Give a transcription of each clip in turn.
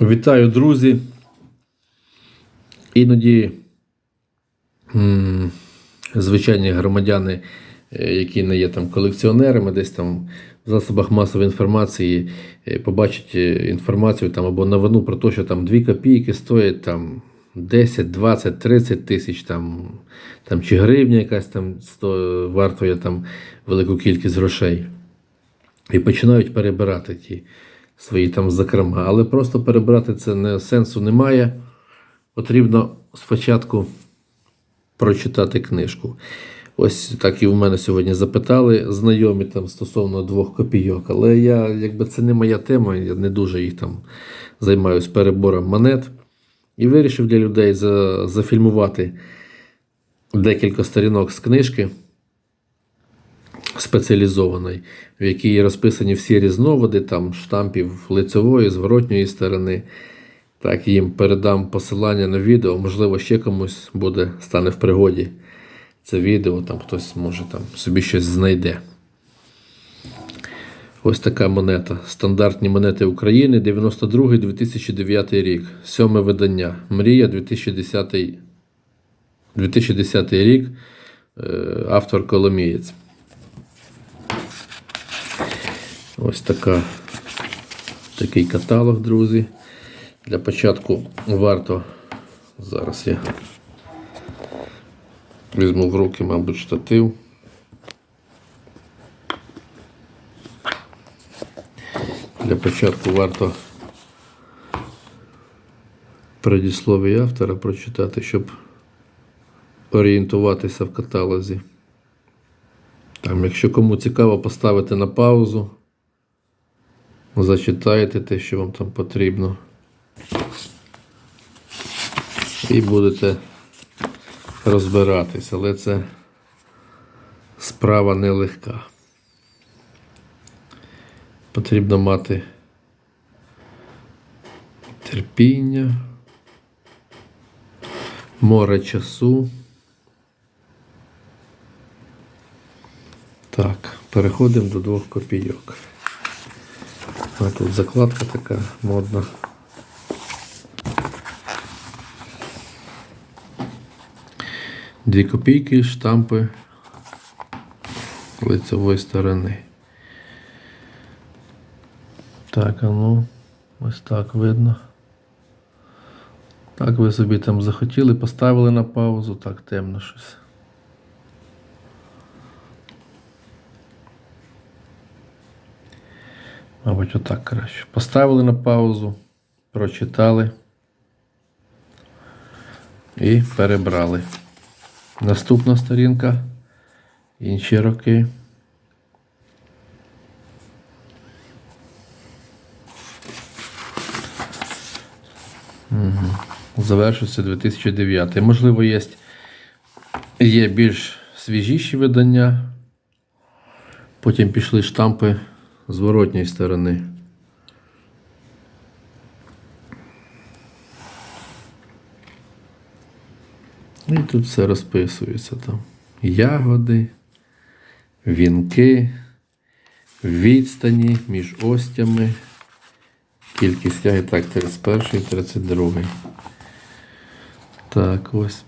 Вітаю, друзі. Іноді звичайні громадяни, е, які не є там колекціонерами, десь там в засобах масової інформації е, побачать е, інформацію там або новину про те, що там 2 копійки стоять там 10, 20, 30 тисяч, там, там чи гривня якась там вартує там велику кількість грошей. І починають перебирати ті свої там закрома. Але просто перебирати це не, сенсу немає. Потрібно спочатку прочитати книжку. Ось так і в мене сьогодні запитали знайомі там стосовно двох копійок. Але я, якби це не моя тема, я не дуже їх там займаюся перебором монет. І вирішив для людей за, зафільмувати декілька сторінок з книжки спеціалізованої, в якій розписані всі різновиди там штампів лицевої, зворотньої сторони. Так, їм передам посилання на відео, можливо, ще комусь буде, стане в пригоді це відео, там хтось може там собі щось знайде. Ось така монета. Стандартні монети України 92-2009 рік. Сьоме видання. Мрія 2010, 2010 рік. Е, Автор Коломієць. Ось така, такий каталог, друзі. Для початку варто. Зараз я візьму в руки, мабуть, штатив. Для початку варто предіслов'я автора прочитати, щоб орієнтуватися в каталозі. Там, якщо кому цікаво, поставити на паузу, зачитаєте те, що вам там потрібно. І будете розбиратись, але це справа нелегка. Потрібно мати терпіння, море часу. Так, переходимо до двох копійок. А тут закладка така модна. Дві копійки, штампи лицевої сторони. Так, а ну, ось так видно. Так, ви собі там захотіли, поставили на паузу, так темно щось. Мабуть, отак краще. Поставили на паузу, прочитали і перебрали. Наступна сторінка. Інші роки. Угу. Завершився 2009. Можливо, є, є більш свіжіші видання. Потім пішли штампи зворотньої сторони. І тут все розписується там. Ягоди, вінки, відстані між остями. Кількість ягід так, 31 32. Так, ось.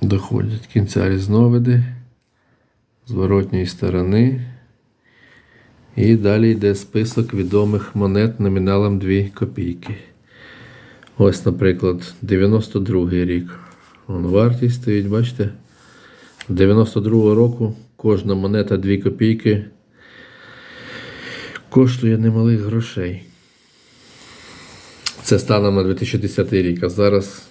Доходять кінця різновиди зворотньої сторони. І далі йде список відомих монет номіналом 2 копійки. Ось, наприклад, 92 рік. Вон вартість стоїть, бачите? 92 року кожна монета 2 копійки коштує немалих грошей. Це станом на 2010 рік. А зараз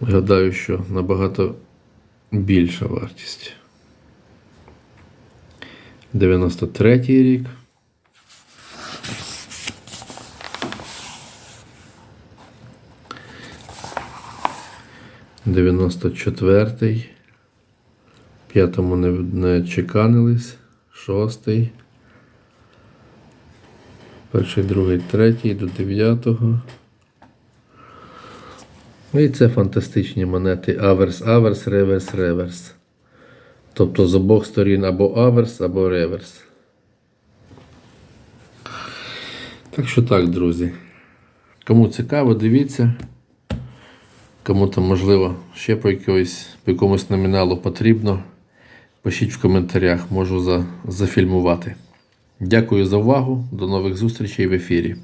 гадаю, що набагато більша вартість. 93 рік. Дев'яносто четвертий. П'ятому не, не чеканились. Шостий. Перший, другий, третій до дев'ятого. Ну І це фантастичні монети. Аверс, аверс, реверс, реверс. Тобто з обох сторін або аверс, або реверс. Так що так, друзі. Кому цікаво, дивіться. Кому там, можливо, ще по, якоїсь, по якомусь номіналу потрібно, пишіть в коментарях, можу за, зафільмувати. Дякую за увагу. До нових зустрічей в ефірі.